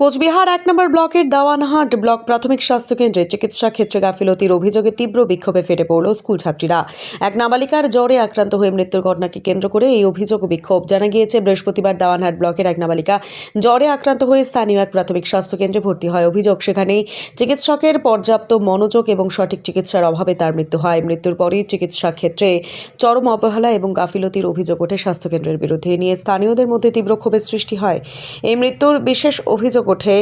কোচবিহার এক নম্বর ব্লকের দাওয়ানহাট ব্লক প্রাথমিক স্বাস্থ্য কেন্দ্রে চিকিৎসা ক্ষেত্রে গাফিলতির অভিযোগে তীব্র বিক্ষোভে ফেটে পড়ল স্কুল ছাত্রীরা। এক নাবালিকার জ্বরে আক্রান্ত হয়ে মৃত্যুর ঘটনাকে কেন্দ্র করে এই অভিযোগ বিক্ষোভ। জানা গিয়েছে, বৃহস্পতিবার দাওয়ানহাট ব্লকের এক নাবালিকা জ্বরে আক্রান্ত হয়ে স্থানীয় এক প্রাথমিক স্বাস্থ্য কেন্দ্রে ভর্তি হয়। অভিযোগ সেখানেই চিকিৎসকের পর্যাপ্ত মনোযোগ এবং সঠিক চিকিৎসার অভাবে তার মৃত্যু হয়। মৃত্যুর পরই চিকিৎসা ক্ষেত্রে চরম অবহেলা এবং গাফিলতির অভিযোগ ওঠে স্বাস্থ্যকেন্দ্রের বিরুদ্ধে। নিয়ে স্থানীয়দের মধ্যে তীব্র ক্ষোভের সৃষ্টি হয়। এই মৃত্যুর বিশেষ অভিযোগ ওঠে।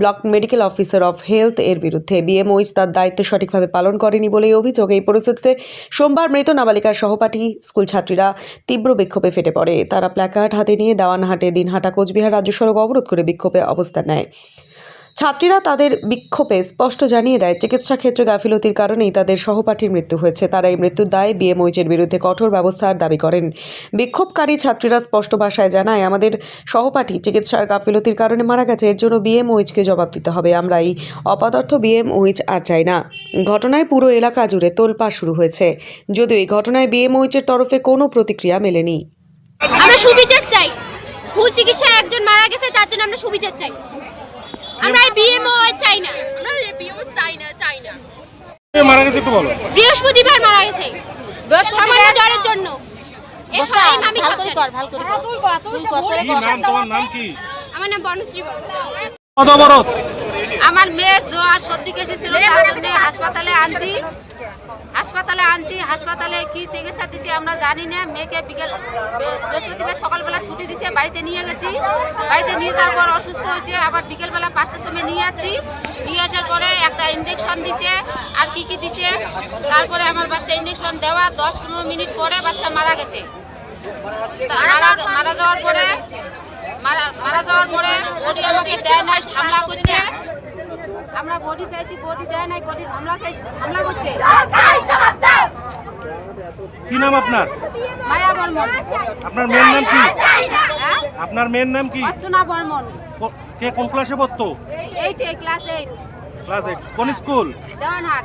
Block medical officer of health এর বিরুদ্ধে বিএমওইচ তার দায়িত্ব সঠিকভাবে পালন করেনি বলে অভিযোগ। এই পরিস্থিতিতে সোমবার মৃত নাবালিকার সহপাঠী স্কুল ছাত্রীরা তীব্র বিক্ষোভে ফেটে পড়ে। তারা প্ল্যাকার্ড হাতে নিয়ে দেওয়ানহাটে দিনহাটা কোচবিহার রাজ্য সড়ক অবরোধ করে বিক্ষোভে অবস্থান নেয়। ছাত্রীরা তাদের বিক্ষোভে স্পষ্ট জানিয়ে দেয়, চিকিৎসা ক্ষেত্রে গাফিলতির কারণেই তাদের সহপাঠীর মৃত্যু হয়েছে। তারা এই মৃত্যুর দায়ে বিএমওইচের বিরুদ্ধে কঠোর ব্যবস্থার দাবি করেন। বিক্ষোভকারী ছাত্রীরা স্পষ্ট ভাষায় জানায়, আমাদের সহপাঠী চিকিৎসার গাফিলতির কারণে মারা গেছে, এর জন্য বিএমওইচকে জবাব দিতে হবে। আমরা এই অপদার্থ বিএমওইচ আর চাই না। ঘটনায় পুরো এলাকা জুড়ে তোলপাড় শুরু হয়েছে। যদিও এই ঘটনায় বিএমওইচের তরফে কোনো প্রতিক্রিয়া মেলেনি। আমরা সুবিচার চাই। ভুল চিকিৎসায় একজন মারা গেছে, তার জন্য আমরা সুবিচার চাই। মারা গেছে একটু বলো। বৃহস্পতিবার মারা গেছে। সামান্য জ্বরের জন্য। আমার নাম বনশ্রী অদবরত। আমার মেয়ে জ্বর সর্দি কেসে ছিল তার জন্য হাসপাতালে আনছি। হাসপাতালে আনছি হাসপাতালে কি চিকিৎসা দিছি আমরা জানি না। মেয়েকে বিকেল বৃহস্পতিবার সকালবেলা ছুটি দিছে বাড়িতে নিয়ে গেছি। বাড়িতে নিয়ে যাওয়ার পর অসুস্থ হয়েছে আবার বিকেলবেলা পাঁচটার সময় নিয়ে যাচ্ছি। নিয়ে আসার পরে একটা ইঞ্জেকশন দিছে আর কি কি দিছে? তারপরে আমার বাচ্চা ইঞ্জেকশন দেওয়া দশ পনেরো মিনিট পরে বাচ্চা মারা গেছে। মারা মারা যাওয়ার পরে মারা যাওয়ার পরে বডি আমাকে দেয় নাই ঝামলা করছে। আমরা বডি চাইছি বডি দেয় নাই বডি হামলা চাইছি হামলা করছে। কি নাম আপনার? মায়া বর্মন। আপনার মেয়ের নাম কি? হ্যাঁ? আপনার মেয়ের নাম কি? অর্চনা বর্মন। কো- কোন ক্লাসে পড়তো? এইট এইটে ক্লাস এইট ক্লাস এইট কোন স্কুল দেওয়ানহাট।